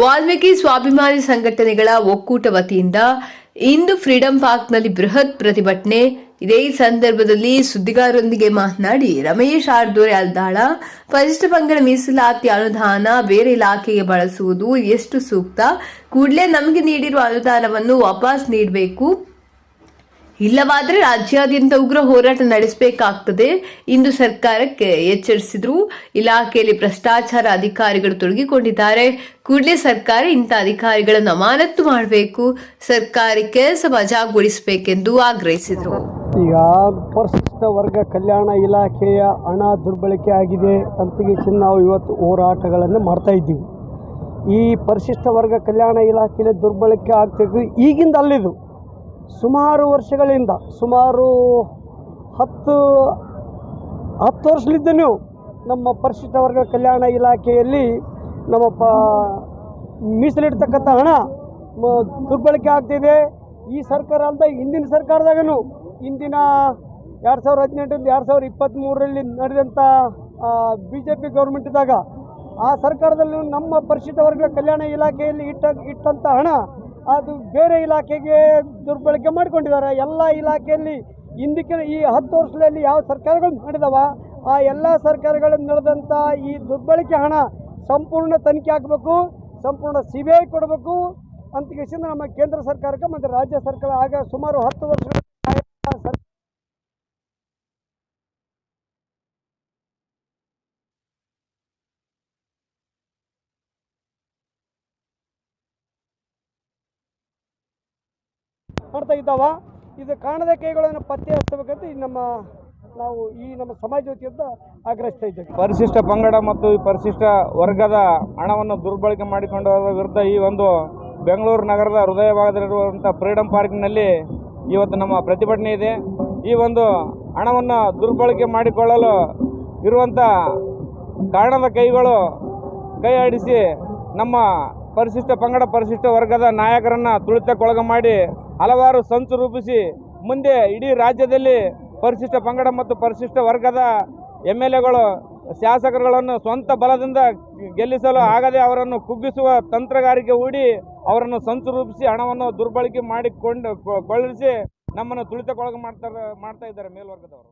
ವಾಲ್ಮೀಕಿ ಸ್ವಾಭಿಮಾನಿ ಸಂಘಟನೆಗಳ ಒಕ್ಕೂಟ ವತಿಯಿಂದ ಇಂದು ಫ್ರೀಡಂ ಪಾರ್ಕ್ನಲ್ಲಿ ಬೃಹತ್ ಪ್ರತಿಭಟನೆ. ಇದೇ ಸಂದರ್ಭದಲ್ಲಿ ಸುದ್ದಿಗಾರರೊಂದಿಗೆ ಮಾತನಾಡಿ, ರಮೇಶ್ ಆರ್ದೋರೆ ಅಲ್ದಾಳ ಪರಿಷ್ಠ ಪಂಗಡ ಮೀಸಲಾತಿ ಅನುದಾನ ಬೇರೆ ಇಲಾಖೆಗೆ ಬಳಸುವುದು ಎಷ್ಟು ಸೂಕ್ತ? ಕೂಡಲೇ ನಮಗೆ ನೀಡಿರುವ ಅನುದಾನವನ್ನು ವಾಪಸ್ ನೀಡಬೇಕು. ಇಲ್ಲವಾದರೆ ರಾಜ್ಯಾದ್ಯಂತ ಉಗ್ರ ಹೋರಾಟ ನಡೆಸಬೇಕಾಗ್ತದೆ ಇಂದು ಸರ್ಕಾರಕ್ಕೆ ಎಚ್ಚರಿಸಿದ್ರು. ಇಲಾಖೆಯಲ್ಲಿ ಭ್ರಷ್ಟಾಚಾರ ಅಧಿಕಾರಿಗಳು ತೊಡಗಿಕೊಂಡಿದ್ದಾರೆ. ಕೂಡಲೇ ಸರ್ಕಾರ ಇಂಥ ಅಧಿಕಾರಿಗಳನ್ನು ಅಮಾನತ್ತು ಮಾಡಬೇಕು. ಸರ್ಕಾರಿ ಕೆಲಸ ವಜಾಗೊಳಿಸಬೇಕೆಂದು ಆಗ್ರಹಿಸಿದರು. ಈಗ ಪರಿಶಿಷ್ಟ ವರ್ಗ ಕಲ್ಯಾಣ ಇಲಾಖೆಯ ಹಣ ದುರ್ಬಳಕೆ ಆಗಿದೆ ಅಂತ ನಾವು ಇವತ್ತು ಹೋರಾಟಗಳನ್ನು ಮಾಡ್ತಾ ಇದ್ದೀವಿ. ಈ ಪರಿಶಿಷ್ಟ ವರ್ಗ ಕಲ್ಯಾಣ ಇಲಾಖೆಯಲ್ಲಿ ದುರ್ಬಳಕೆ ಆಗ್ತಿದ್ದು ಈಗಿಂದ ಅಲ್ಲಿದು ಸುಮಾರು ವರ್ಷಗಳಿಂದ, ಸುಮಾರು ಹತ್ತು ಹತ್ತು ವರ್ಷಲಿದ್ದನೂ ನಮ್ಮ ಪರಿಶಿಷ್ಟ ವರ್ಗ ಕಲ್ಯಾಣ ಇಲಾಖೆಯಲ್ಲಿ ನಮ್ಮ ಪ, ಮೀಸಲಿಡ್ತಕ್ಕಂಥ ಹಣ ದುರ್ಬಳಕೆ ಆಗ್ತಿದೆ. ಈ ಸರ್ಕಾರ ಅಲ್ಲದೆ ಹಿಂದಿನ ಸರ್ಕಾರದಾಗೂ ಹಿಂದಿನ ಎರಡು ಸಾವಿರದ ಹದಿನೆಂಟರಿಂದ ಎರಡು ಸಾವಿರದ ಇಪ್ಪತ್ತ್ಮೂರರಲ್ಲಿ ನಡೆದಂಥ ಬಿ ಜೆ ಪಿ ಗೌರ್ಮೆಂಟ್ದಾಗ ಆ ಸರ್ಕಾರದಲ್ಲೂ ನಮ್ಮ ಪರಿಶಿಷ್ಟ ವರ್ಗ ಕಲ್ಯಾಣ ಇಲಾಖೆಯಲ್ಲಿ ಇಟ್ಟ, ಇಟ್ಟಂಥ ಹಣ ಅದು ಬೇರೆ ಇಲಾಖೆಗೆ ದುರ್ಬಳಕೆ ಮಾಡಿಕೊಂಡಿದ್ದಾರೆ. ಎಲ್ಲ ಇಲಾಖೆಯಲ್ಲಿ ಹಿಂದಕ್ಕೆ ಈ ಹತ್ತು ವರ್ಷದಲ್ಲಿ ಯಾವ ಸರ್ಕಾರಗಳು ಮಾಡಿದವ, ಆ ಎಲ್ಲ ಸರ್ಕಾರಗಳು ನಡೆದಂಥ ಈ ದುರ್ಬಳಕೆ ಹಣ ಸಂಪೂರ್ಣ ತನಿಖೆ ಹಾಕಬೇಕು ಸಂಪೂರ್ಣ ಸಿ ಬಿ ಐ ಕೊಡಬೇಕು ಅಂತ ನಮ್ಮ ಕೇಂದ್ರ ಸರ್ಕಾರಕ್ಕೆ ಮತ್ತು ರಾಜ್ಯ ಸರ್ಕಾರ ಆಗ ಸುಮಾರು ಹತ್ತು ವರ್ಷಗಳ ಮಾಡ್ತಾ ಇದ್ದಾವ. ಇದು ಕಾಣದ ಕೈಗಳನ್ನು ಪತ್ತೆ ಹಚ್ಚಬೇಕಂತ ನಮ್ಮ ನಾವು ಈ ನಮ್ಮ ಸಮಾಜ ವತಿಯಿಂದ ಆಗ್ರಹಿಸ್ತಾ ಇದ್ದೇವೆ. ಪರಿಶಿಷ್ಟ ಪಂಗಡ ಮತ್ತು ಈ ಪರಿಶಿಷ್ಟ ವರ್ಗದ ಹಣವನ್ನು ದುರ್ಬಳಕೆ ಮಾಡಿಕೊಂಡವರ ವಿರುದ್ಧ ಈ ಒಂದು ಬೆಂಗಳೂರು ನಗರದ ಹೃದಯ ಭಾಗದಲ್ಲಿರುವಂಥ ಫ್ರೀಡಂ ಪಾರ್ಕ್ನಲ್ಲಿ ಇವತ್ತು ನಮ್ಮ ಪ್ರತಿಭಟನೆ ಇದೆ. ಈ ಒಂದು ಹಣವನ್ನು ದುರ್ಬಳಕೆ ಮಾಡಿಕೊಳ್ಳಲು ಇರುವಂಥ ಕಾರಣದ ಕೈಗಳು ಕೈ ಆಡಿಸಿ ನಮ್ಮ ಪರಿಶಿಷ್ಟ ಪಂಗಡ ಪರಿಶಿಷ್ಟ ವರ್ಗದ ನಾಯಕರನ್ನು ತುಳಿತಕ್ಕೊಳಗ ಮಾಡಿ ಹಲವಾರು ಸಂಚು ರೂಪಿಸಿ ಮುಂದೆ ಇಡೀ ರಾಜ್ಯದಲ್ಲಿ ಪರಿಶಿಷ್ಟ ಪಂಗಡ ಮತ್ತು ಪರಿಶಿಷ್ಟ ವರ್ಗದ ಎಂ ಎಲ್ ಎಗಳು, ಶಾಸಕರುಗಳನ್ನು ಸ್ವಂತ ಬಲದಿಂದ ಗೆಲ್ಲಿಸಲು ಆಗದೆ ಅವರನ್ನು ಕುಗ್ಗಿಸುವ ತಂತ್ರಗಾರಿಕೆ ಹೂಡಿ ಅವರನ್ನು ಸಂಚು ರೂಪಿಸಿ ಹಣವನ್ನು ದುರ್ಬಳಕೆ ಮಾಡಿಕೊಂಡು ಕೊಳ್ಳಿಸಿ ನಮ್ಮನ್ನು ತುಳಿತಕ್ಕೊಳಗೆ ಮಾಡ್ತಾರೆ ಮಾಡ್ತಾ ಇದ್ದಾರೆ ಮೇಲ್ವರ್ಗದವರು.